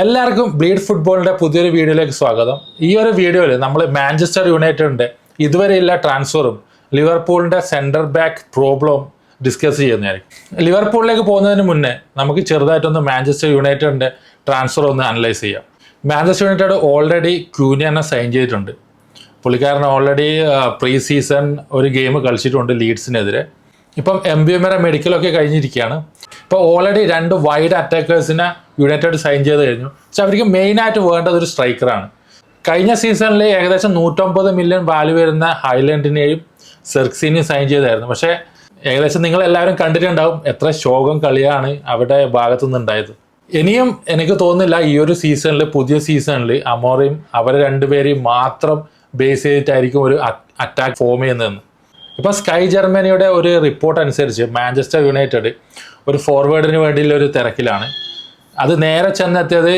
എല്ലാവർക്കും ബ്ലീഡ് ഫുട്ബോളിന്റെ പുതിയൊരു വീഡിയോയിലേക്ക് സ്വാഗതം. ഈ ഒരു വീഡിയോയിൽ നമ്മൾ മാഞ്ചസ്റ്റർ യുണൈറ്റഡിന്റെ ഇതുവരെയുള്ള ട്രാൻസ്ഫറും ലിവർപൂളിന്റെ സെന്റർ ബാക്ക് പ്രോബ്ലം ഡിസ്കസ് ചെയ്യുന്നതായിരിക്കും. ലിവർപൂളിലേക്ക് പോകുന്നതിന് മുന്നേ നമുക്ക് ചെറുതായിട്ടൊന്ന് മാഞ്ചസ്റ്റർ യുണൈറ്റഡിന്റെ ട്രാൻസ്ഫർ ഒന്ന് അനലൈസ് ചെയ്യാം. മാഞ്ചസ്റ്റർ യുണൈറ്റഡ് ഓൾറെഡി ക്യൂനിയനെ സൈൻ ചെയ്തിട്ടുണ്ട്. പുള്ളിക്കാരൻ ഓൾറെഡി പ്രീ സീസൺ ഒരു ഗെയിം കളിച്ചിട്ടുണ്ട് ലീഡ്സിനെതിരെ. ഇപ്പം എം ബി എമ്മയുടെ മെഡിക്കലൊക്കെ കഴിഞ്ഞിരിക്കുകയാണ്. ഇപ്പോൾ ഓൾറെഡി രണ്ട് വൈഡ് അറ്റാക്കേഴ്സിനെ യുണൈറ്റഡ് സൈൻ ചെയ്ത് കഴിഞ്ഞു. പക്ഷെ അവർക്ക് മെയിനായിട്ട് വേണ്ടത് ഒരു സ്ട്രൈക്കറാണ് കഴിഞ്ഞ സീസണിൽ ഏകദേശം നൂറ്റമ്പത് മില്യൺ വാല്യൂ വരുന്ന ഹൈലൻഡിനെയും സെർക്സിനെയും സൈൻ ചെയ്തായിരുന്നു. പക്ഷേ ഏകദേശം നിങ്ങൾ എല്ലാവരും കണ്ടിട്ടുണ്ടാവും എത്ര ശോകം കളിയാണ് അവരുടെ ഭാഗത്തു നിന്നുണ്ടായത് ഇനിയും എനിക്ക് തോന്നുന്നില്ല ഈ ഒരു സീസണിൽ പുതിയ സീസണിൽ അമോറയും അവരെ രണ്ടുപേരെയും മാത്രം ബേസ് ചെയ്തിട്ടായിരിക്കും ഒരു അറ്റാക്ക് ഫോം ചെയ്യുന്നതെന്ന്. ഇപ്പൊ സ്കൈ ജർമ്മനിയുടെ ഒരു റിപ്പോർട്ട് അനുസരിച്ച് മാഞ്ചസ്റ്റർ യുണൈറ്റഡ് ഒരു ഫോർവേഡിന് വേണ്ടിയുള്ള ഒരു തിരക്കിലാണ്. അത് നേരെ ചെന്നെത്തിയത്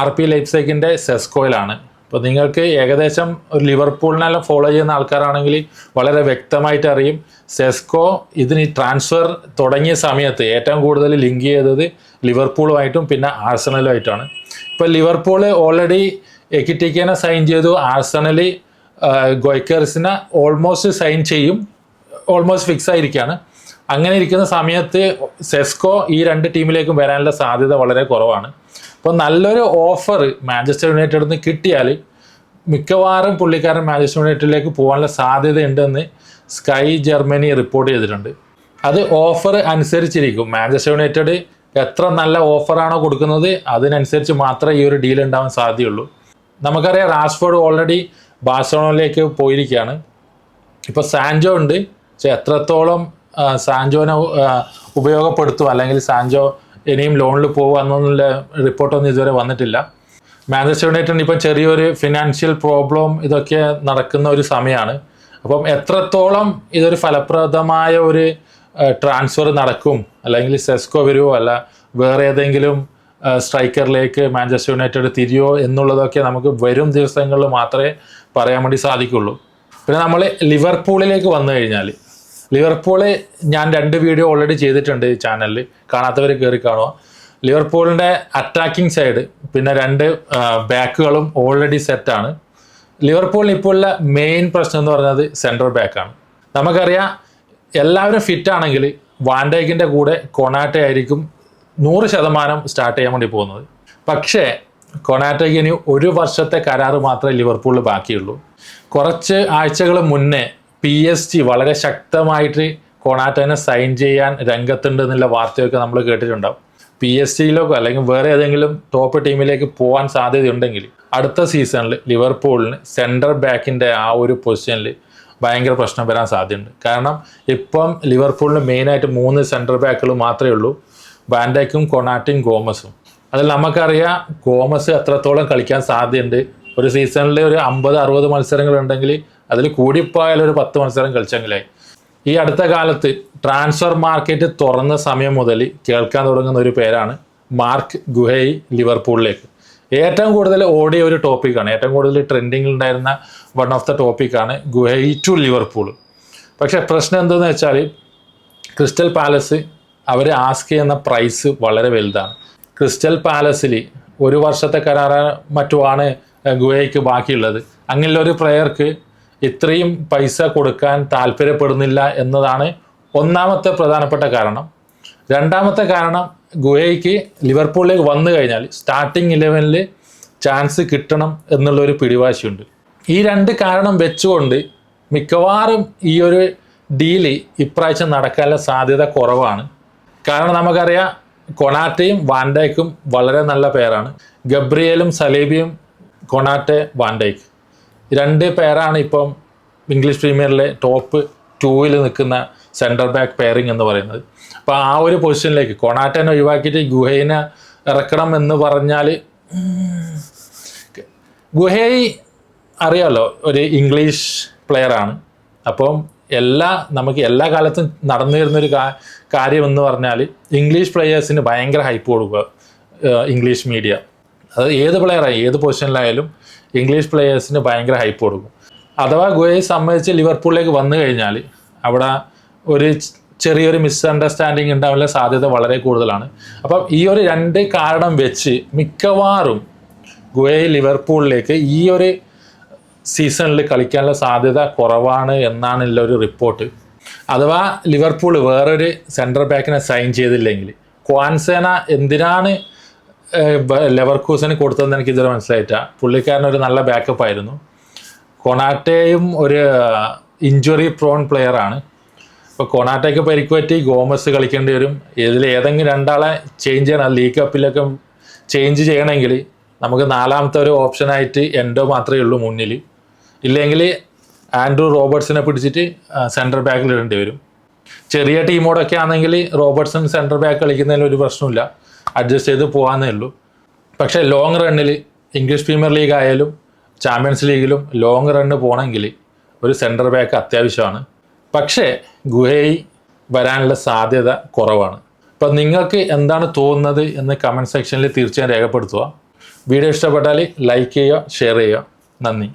ആർ പി ലൈപ്സൈക്കിന്റെ സെസ്കോയിലാണ് അപ്പോൾ നിങ്ങൾക്ക് ഏകദേശം ഒരു ലിവർപൂളിനെല്ലാം ഫോളോ ചെയ്യുന്ന ആൾക്കാരാണെങ്കിൽ വളരെ വ്യക്തമായിട്ട് അറിയും. സെസ്കോ ഇതിന് ട്രാൻസ്ഫർ തുടങ്ങിയ സമയത്ത് ഏറ്റവും കൂടുതൽ ലിങ്ക് ചെയ്തത് ലിവർപൂളുമായിട്ടും പിന്നെ ആഴ്സണലുമായിട്ടാണ് ഇപ്പോൾ ലിവർപൂൾ ഓൾറെഡി എക്കിറ്റിക്കനെ സൈൻ ചെയ്തു. ആഴ്സണലി ഗോയ്ക്കേഴ്സിനെ ഓൾമോസ്റ്റ് സൈൻ ചെയ്യും. ഓൾമോസ്റ്റ് ഫിക്സ് ആയിരിക്കുകയാണ് അങ്ങനെ ഇരിക്കുന്ന സമയത്ത് സെസ്കോ ഈ രണ്ട് ടീമിലേക്കും വരാനുള്ള സാധ്യത വളരെ കുറവാണ്. അപ്പോൾ നല്ലൊരു ഓഫർ മാഞ്ചസ്റ്റർ യുണൈറ്റഡിൽ നിന്ന് കിട്ടിയാൽ മിക്കവാറും പുള്ളിക്കാരൻ മാഞ്ചസ്റ്റർ യുണൈറ്റഡിലേക്ക് പോകാനുള്ള സാധ്യതയുണ്ടെന്ന് സ്കൈ ജർമ്മനി റിപ്പോർട്ട് ചെയ്തിട്ടുണ്ട്. അത് ഓഫർ അനുസരിച്ചിരിക്കും. മാഞ്ചസ്റ്റർ യുണൈറ്റഡ് എത്ര നല്ല ഓഫറാണോ കൊടുക്കുന്നത് അതിനനുസരിച്ച് മാത്രമേ ഈ ഒരു ഡീൽ ഉണ്ടാവാൻ സാധ്യതയുള്ളൂ. നമുക്കറിയാം റാഷ്ഫോർഡ് ഓൾറെഡി ബാഴ്സലോണയിലേക്ക് പോയിരിക്കുകയാണ്. ഇപ്പോൾ സാൻജോ ഉണ്ട്. പക്ഷെ എത്രത്തോളം സാൻജോനെ ഉപയോഗപ്പെടുത്തും? അല്ലെങ്കിൽ സാൻജോ ഇനിയും ലോണിൽ പോകുക റിപ്പോർട്ടൊന്നും ഇതുവരെ വന്നിട്ടില്ല. മാഞ്ചസ്റ്റർ യുണൈറ്റഡ് ഇപ്പം ചെറിയൊരു ഫിനാൻഷ്യൽ പ്രോബ്ലം ഇതൊക്കെ നടക്കുന്ന ഒരു സമയമാണ്. അപ്പം എത്രത്തോളം ഇതൊരു ഫലപ്രദമായ ഒരു ട്രാൻസ്ഫർ നടക്കും? അല്ലെങ്കിൽ സെസ്കോ വരുമോ അല്ല വേറെ ഏതെങ്കിലും സ്ട്രൈക്കറിലേക്ക് മാഞ്ചസ്റ്റർ യുണൈറ്റഡ് തിരിയോ എന്നുള്ളതൊക്കെ നമുക്ക് വരും ദിവസങ്ങളിൽ മാത്രമേ പറയാൻ വേണ്ടി സാധിക്കുള്ളൂ. പിന്നെ നമ്മൾ ലിവർപൂളിലേക്ക് വന്നു കഴിഞ്ഞാൽ ലിവർപൂൾ ഞാൻ രണ്ട് വീഡിയോ ഓൾറെഡി ചെയ്തിട്ടുണ്ട് ഈ ചാനലിൽ കാണാത്തവർ കയറി കാണുക. ലിവർപൂളിന്റെ അറ്റാക്കിംഗ് സൈഡ് പിന്നെ രണ്ട് ബാക്കുകളും ഓൾറെഡി സെറ്റാണ് ലിവർപൂളിന് ഇപ്പോൾ ഉള്ള മെയിൻ പ്രശ്നം എന്ന് പറയുന്നത് സെൻട്രൽ ബാക്കാണ് നമുക്കറിയാം എല്ലാവരും ഫിറ്റ് ആണെങ്കിൽ വാൻഡേക്കിന്റെ കൂടെ കൊണാട്ടെ ആയിരിക്കും നൂറ് ശതമാനം സ്റ്റാർട്ട് ചെയ്യാൻ വേണ്ടി പോകുന്നത്. പക്ഷേ കൊണാറ്റയ്ക്ക് ഇനി ഒരു വർഷത്തെ കരാറ് മാത്രമേ ലിവർപൂളിൽ ബാക്കിയുള്ളൂ. കുറച്ച് ആഴ്ചകൾ മുന്നേ പി എസ് ജി വളരെ ശക്തമായിട്ട് കൊണാറ്റനെ സൈൻ ചെയ്യാൻ രംഗത്തുണ്ട് എന്നുള്ള വാർത്തയൊക്കെ നമ്മൾ കേട്ടിട്ടുണ്ടാവും. പി എസ് ജിയിലേക്കോ അല്ലെങ്കിൽ വേറെ ഏതെങ്കിലും ടോപ്പ് ടീമിലേക്ക് പോകാൻ സാധ്യതയുണ്ടെങ്കിൽ അടുത്ത സീസണിൽ ലിവർപൂളിന് സെന്റർ ബാക്കിന്റെ ആ ഒരു പൊസിഷനിൽ ഭയങ്കര പ്രശ്നം വരാൻ സാധ്യതയുണ്ട്. കാരണം ഇപ്പം ലിവർപൂളിന് മെയിനായിട്ട് മൂന്ന് സെന്റർ ബാക്കുകൾ മാത്രമേ ഉള്ളൂ. ബാൻഡേക്കും കൊണാറ്റും ഗോമസും. അതിൽ നമുക്കറിയാം ഗോമസ് എത്രത്തോളം കളിക്കാൻ സാധ്യതയുണ്ട്. ഒരു സീസണിൽ ഒരു അമ്പത് അറുപത് മത്സരങ്ങൾ ഉണ്ടെങ്കിൽ അതിൽ കൂടിപ്പോയാൽ ഒരു പത്ത് മത്സരം കളിച്ചെങ്കിലായി. ഈ അടുത്ത കാലത്ത് ട്രാൻസ്ഫർ മാർക്കറ്റ് തുറന്ന സമയം മുതൽ കേൾക്കാൻ തുടങ്ങുന്ന ഒരു പേരാണ് മാർക്ക് ഗുഹൈ ലിവർപൂളിലേക്ക്. ഏറ്റവും കൂടുതൽ ഓടിയ ഒരു ടോപ്പിക്കാണ് ഏറ്റവും കൂടുതൽ ട്രെൻഡിങ്ങിൽ ഉണ്ടായിരുന്ന വൺ ഓഫ് ദ ടോപ്പിക്കാണ് ഗുഹൈ ടു ലിവർപൂൾ. പക്ഷേ പ്രശ്നം എന്തെന്ന് വെച്ചാൽ ക്രിസ്റ്റൽ പാലസ് അവർ ആസ്ക് ചെയ്യുന്ന പ്രൈസ് വളരെ വലുതാണ്. ക്രിസ്റ്റൽ പാലസിൽ ഒരു വർഷത്തെ കരാറ മറ്റുമാണ് ഗുഹയ്ക്ക് ബാക്കിയുള്ളത്. അങ്ങനെയുള്ള ഒരു പ്ലെയർക്ക് ഇത്രയും പൈസ കൊടുക്കാൻ താല്പര്യപ്പെടുന്നില്ല എന്നതാണ് ഒന്നാമത്തെ പ്രധാനപ്പെട്ട കാരണം. രണ്ടാമത്തെ കാരണം ഗുഹയ്ക്ക് ലിവർപൂളിലേക്ക് വന്നു കഴിഞ്ഞാൽ സ്റ്റാർട്ടിങ് ഇലവനിൽ ചാൻസ് കിട്ടണം എന്നുള്ളൊരു പിടിവാശിയുണ്ട്. ഈ രണ്ട് കാരണം വെച്ചുകൊണ്ട് മിക്കവാറും ഈ ഒരു ഡീൽ ഇപ്രാവശ്യം നടക്കാനുള്ള സാധ്യത കുറവാണ്. കാരണം നമുക്കറിയാം കൊണാറ്റയും വാൻഡൈക്കും വളരെ നല്ല പേരാണ് ഗബ്രിയേലും സലേബിയും കൊണാറ്റെ വാൻഡൈക്ക് രണ്ട് പേരാണ് ഇപ്പം ഇംഗ്ലീഷ് പ്രീമിയറിലെ ടോപ്പ് ടൂവിൽ നിൽക്കുന്ന സെന്റർ ബാക്ക് പെയറിംഗ് എന്ന് പറയുന്നത്. അപ്പോൾ ആ ഒരു പൊസിഷനിലേക്ക് കൊണാറ്റനെ ഒഴിവാക്കിയിട്ട് ഗുഹേനെ ഇറക്കണം എന്ന് പറഞ്ഞാൽ ഗുഹൈ അറിയാമല്ലോ ഒരു ഇംഗ്ലീഷ് പ്ലെയറാണ് അപ്പം എല്ലാ നമുക്ക് എല്ലാ കാലത്തും നടന്നു വരുന്നൊരു കാര്യം എന്ന് പറഞ്ഞാൽ ഇംഗ്ലീഷ് പ്ലെയേഴ്സിന് ഭയങ്കര ഹൈപ്പ് കൊടുക്കുക ഇംഗ്ലീഷ് മീഡിയ അത് ഏത് പ്ലെയറായി ഏത് പൊസിഷനിലായാലും ഇംഗ്ലീഷ് പ്ലെയേഴ്സിന് ഭയങ്കര ഹൈപ്പ് കൊടുക്കും. അഥവാ ഗോയെ സംബന്ധിച്ച് ലിവർപൂളിലേക്ക് വന്നു കഴിഞ്ഞാൽ അവിടെ ഒരു ചെറിയൊരു മിസ്അണ്ടർസ്റ്റാൻഡിങ് ഉണ്ടാവാനുള്ള സാധ്യത വളരെ കൂടുതലാണ്. അപ്പം ഈ ഒരു രണ്ട് കാരണം വെച്ച് മിക്കവാറും ഗോയെ ലിവർപൂളിലേക്ക് ഈ ഒരു സീസണിൽ കളിക്കാനുള്ള സാധ്യത കുറവാണ് എന്നാണുള്ള ഒരു റിപ്പോർട്ട്. അഥവാ ലിവർപൂൾ വേറൊരു സെൻട്രൽ ബാക്കിനെ സൈൻ ചെയ്തില്ലെങ്കിൽ ക്വാൻസേന എന്തിനാണ് ലെവർക്കൂസിന് കൊടുത്തതെന്ന് എനിക്ക് ഇതുവരെ മനസ്സിലായിട്ടാണ് പുള്ളിക്കാരൻ ഒരു നല്ല ബാക്കപ്പ് ആയിരുന്നു. കൊണാറ്റയും ഒരു ഇഞ്ചുറി പ്രോൺ പ്ലെയർ ആണ്. ഇപ്പോൾ കൊണാറ്റയ്ക്ക് പരിക്കുപറ്റി ഗോമസ് കളിക്കേണ്ടി വരും. ഇതിൽ ഏതെങ്കിലും രണ്ടാളെ ചേഞ്ച് ചെയ്യണം. ലീഗ് കപ്പിലൊക്കെ ചേഞ്ച് ചെയ്യണമെങ്കിൽ നമുക്ക് നാലാമത്തെ ഒരു ഓപ്ഷനായിട്ട് എൻഡോ മാത്രമേ ഉള്ളൂ മുന്നിൽ. ഇല്ലെങ്കിൽ ആൻഡ്രൂ റോബർട്സിനെ പിടിച്ചിട്ട് സെന്റർ ബാക്കിൽ ഇടേണ്ടി വരും. ചെറിയ ടീമോടൊക്കെ ആണെങ്കിൽ റോബർട്സൺ സെന്റർ ബാക്ക് കളിക്കുന്നതിൽ ഒരു പ്രശ്നമില്ല അഡ്ജസ്റ്റ് ചെയ്ത് പോകാമെന്നേ ഉള്ളൂ. പക്ഷേ ലോങ് റണ്ണിൽ ഇംഗ്ലീഷ് പ്രീമിയർ ലീഗ് ആയാലും ചാമ്പ്യൻസ് ലീഗിലും ലോങ് റണ്ണ് പോകണമെങ്കിൽ ഒരു സെന്റർ ബാക്ക് അത്യാവശ്യമാണ്. പക്ഷേ ഗുഹയി വരാനുള്ള സാധ്യത കുറവാണ്. അപ്പം നിങ്ങൾക്ക് എന്താണ് തോന്നുന്നത് എന്ന് കമന്റ് സെക്ഷനിൽ തീർച്ചയായും രേഖപ്പെടുത്തുക. വീഡിയോ ഇഷ്ടപ്പെട്ടാൽ ലൈക്ക് ചെയ്യുക ഷെയർ ചെയ്യുക. നന്ദി.